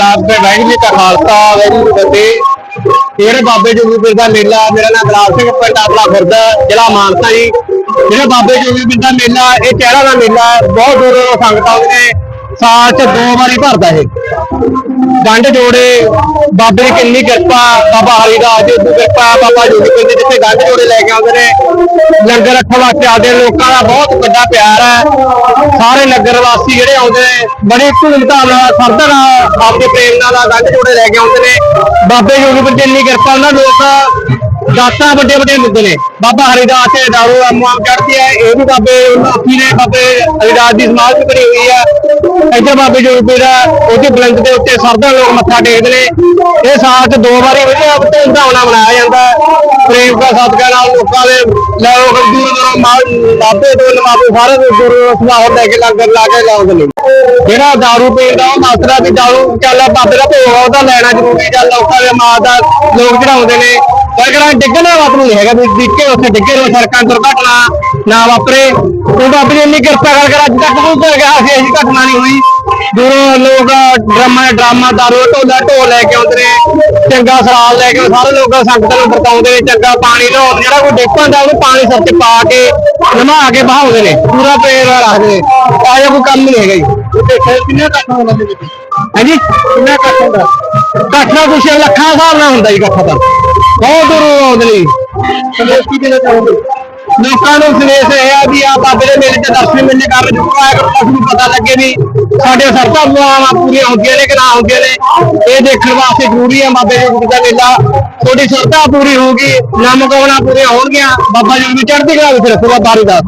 ਗੁਲਾਬ ਤੇ ਵਾਹਿਗੁਰੂ ਜੀ ਕਾ ਖਾਲਸਾ ਵਾਹਿਗੁਰੂ ਜੀ ਫਤਿਹ ਜਿਹੜੇ ਬਾਬੇ ਜੋਗੀ ਪੀਰ ਦਾ ਮੇਲਾ, ਮੇਰਾ ਨਾਮ ਗੁਲਾਬ ਸਿੰਘ, ਪਿੰਡ ਆਪਣਾ ਖੁਰਦ, ਜ਼ਿਲ੍ਹਾ ਮਾਨਸਾ ਜੀ। ਜਿਹੜੇ ਬਾਬੇ ਜੋਗੀ ਪੀਰ ਦਾ ਮੇਲਾ, ਇਹ ਚਿਹਰਾ ਦਾ ਮੇਲਾ ਬਹੁਤ ਦੂਰੋਂ ਦੂਰੋਂ ਸੰਗਤਾਂ ਆਉਂਦੀਆਂ ਨੇ। ਸਾਲ ਚ ਦੋ ਵਾਰੀ ਭਰਦਾ ਇਹ। ਗੰਢ ਜੋੜੇ, ਬਾਬੇ ਦੀ ਕਿੰਨੀ ਕਿਰਪਾ, ਬਾਬਾ ਹਰੀਦਾਸ ਜੀ ਦੀ ਕਿਰਪਾ, ਬਾਬਾ ਜੋਗੀਪੀਰ ਦੀ ਜਿੱਥੇ ਗੰਢ ਜੋੜੇ ਲੈ ਕੇ ਆਉਂਦੇ ਨੇ। ਲੰਗਰ ਰੱਖਣ ਵਾਸਤੇ ਆਉਂਦੇ ਲੋਕਾਂ ਦਾ ਬਹੁਤ ਵੱਡਾ ਪਿਆਰ ਹੈ। ਸਾਰੇ ਨਗਰ ਵਾਸੀ ਜਿਹੜੇ ਆਉਂਦੇ ਨੇ, ਬੜੀ ਧੂਮਧਾਮ ਨਾਲ ਸਰਦਾ ਨਾਲ ਆਪਦੇ ਪ੍ਰੇਮ ਨਾਲ ਗੰਢ ਜੋੜੇ ਲੈ ਕੇ ਆਉਂਦੇ ਨੇ। ਬਾਬੇ ਜੋਗੀਪੀਰ ਦੀ ਇੰਨੀ ਕਿਰਪਾ ਉਹਨਾਂ ਲੋਕ ਦਾਤਾਂ ਵੱਡੇ ਵੱਡੇ ਮੁੱਦੇ ਨੇ। ਬਾਬਾ ਹਰੀਦਾਸ ਦੇ ਦਾਰੂ ਅਮਵਾਮ ਚੜ੍ਹਦੀ ਹੈ, ਇਹ ਵੀ ਬਾਬੇ ਉੱਥੀ ਨੇ ਬਾਬੇ ਹਰੀਦਾਸ ਦੀ ਸਮਾਜ ਵੀ ਬਣੀ ਹੋਈ ਹੈ। ਇੱਥੇ ਬਾਬੇ ਜੋਗੀਪੀਰ ਆ ਉਹਦੀ ਬਲੰਦ ਦੇ ਉੱਤੇ ਸਰਦਾ ਲੋਕ ਮੱਥਾ ਟੇਕਦੇ ਨੇ। ਇਹ ਸਾਲ ਚ ਦੋ ਵਾਰੀ ਵਧੀਆ ਧੂਮਧਾਮ ਨਾਲ ਮਨਾਇਆ ਜਾਂਦਾ। ਪ੍ਰੇਮ ਦਾ ਸਦਕਾ ਨਾਲ ਲੋਕਾਂ ਦੇ ਲੋਕ ਦੂਰ ਦੂਰੋਂ ਬਾਬੇ ਤੋਂ ਲਵਾਬੇ ਸਾਰੇ ਦੂਰ ਸੁਭਾਅ ਲੈ ਕੇ ਲੰਗਰ ਲਾ ਕੇ ਲਾਉਂਦੇ ਨੇ। ਜਿਹੜਾ ਦਾਰੂ ਪੀਣ ਦਾ ਉਹ ਮਾਤਰਾ ਵੀ ਦਾਰੂ, ਚੱਲ ਬਾਬੇ ਦਾ ਭੋਗ ਆ, ਉਹਦਾ ਲੈਣਾ ਜ਼ਰੂਰੀ ਜਾਂ ਲੋਕਾਂ ਦੇ ਮਾਂ ਦਾ ਲੋਕ ਚੜਾਉਂਦੇ ਨੇ। ਪਰ ਕਿਹੜਾ ਡਿੱਗਣਾ ਬਾਪ ਨੂੰ ਨਹੀਂ ਹੈਗਾ ਵੀ ਡਿੱਗੇ ਉੱਥੇ ਡਿੱਗੇ ਨੂੰ ਸੜਕਾਂ ਦੁਰਘਟਨਾ ਨਾ ਵਾਪਰੇ। ਉਹ ਬਾਬੇ ਨੇ ਇੰਨੀ ਕਿਰਪਾ ਕਰ ਕਰ ਅੱਜ ਤੱਕ ਕੋਈ ਤਾਂ ਗਿਆ ਸੀ ਅਜੀ ਘਟਨਾ ਨਹੀਂ ਹੋਈ। ਦੂਰੋਂ ਲੋਕ ਡਰਾਮਾ ਡਰਾਮਾ ਦਾਰੂ ਢੋਲਾ ਢੋਲ ਲੈ ਕੇ ਆਉਂਦੇ ਨੇ ਚੰਗਾ ਸਰਾਲ ਲੈ ਕੇ ਸਾਰੇ ਲੋਕ ਸੰਗਤਾਂ ਨੂੰ ਵਰਤਾਉਂਦੇ ਨੇ ਚੰਗਾ ਪਾਣੀ ਲਿਆਉਂਦੇ ਜਿਹੜਾ ਕੋਈ ਡਿੱਗ ਪੈਂਦਾ ਉਹਨੂੰ ਪਾਣੀ ਸਿਰ 'ਚ ਪਾ ਕੇ ਨਮਾ ਕੇ ਬਹਾਉਂਦੇ ਨੇ ਪੂਰਾ ਪੇੜ ਰੱਖਦੇ ਨੇ। ਆਇਆ ਕੋਈ ਕੰਮ ਨਹੀਂ ਹੈਗਾ ਜੀ। ਕਿੰਨਾ ਇਕੱਠ ਹੁੰਦਾ ਜੀ? ਹਾਂਜੀ ਕਿੰਨਾ ਇਕੱਠ ਹੁੰਦਾ? ਇਕੱਠ ਦਾ ਕੁਛ ਲੱਖਾਂ ਹਿਸਾਬ ਨਾਲ ਹੁੰਦਾ ਜੀ ਇਕੱਠ ਦਾ ਬਹੁਤ ਦੂਰੋਂ ਆਉਂਦੇ ਨੇ ਸੰਦੇਸ਼ ਕੀ ਦੇਣਾ ਚਾਹੁੰਦੇ ਲੋਕਾਂ ਨੂੰ ਸੰਦੇਸ਼ ਇਹ ਆ ਵੀ ਆ ਬਾਬੇ ਦੇ ਮੇਲੇ ਚ ਦਰਸ਼ਨ ਮੇਲੇ ਕਰ ਜੋ ਆਇਆ ਕਰੋ ਤਾਂ ਨੂੰ ਪਤਾ ਲੱਗੇ ਵੀ ਸਾਡੇ ਸਰਤਾ ਮੁਆਵਾਂ ਪੂਰੀਆਂ ਹੁੰਦੀਆਂ ਨੇ ਕਿ ਨਾ ਹੁੰਦੀਆਂ ਨੇ। ਇਹ ਦੇਖਣ ਵਾਸਤੇ ਜ਼ਰੂਰੀ ਹੈ ਬਾਬੇ ਜੀ ਗੁਰੂ ਦਾ ਮੇਲਾ। ਤੁਹਾਡੀ ਸਰਤਾ ਪੂਰੀ ਹੋਊਗੀ ਨਮਕਾਉਣਾ ਪੂਰੀਆਂ ਹੋਣਗੀਆਂ। ਬਾਬਾ ਜੀ ਦੀ ਚੜ੍ਹਦੀ ਕਲਾ ਵਿੱਚ ਰੱਖੂਗਾ ਬਾਰੀ ਦਾ।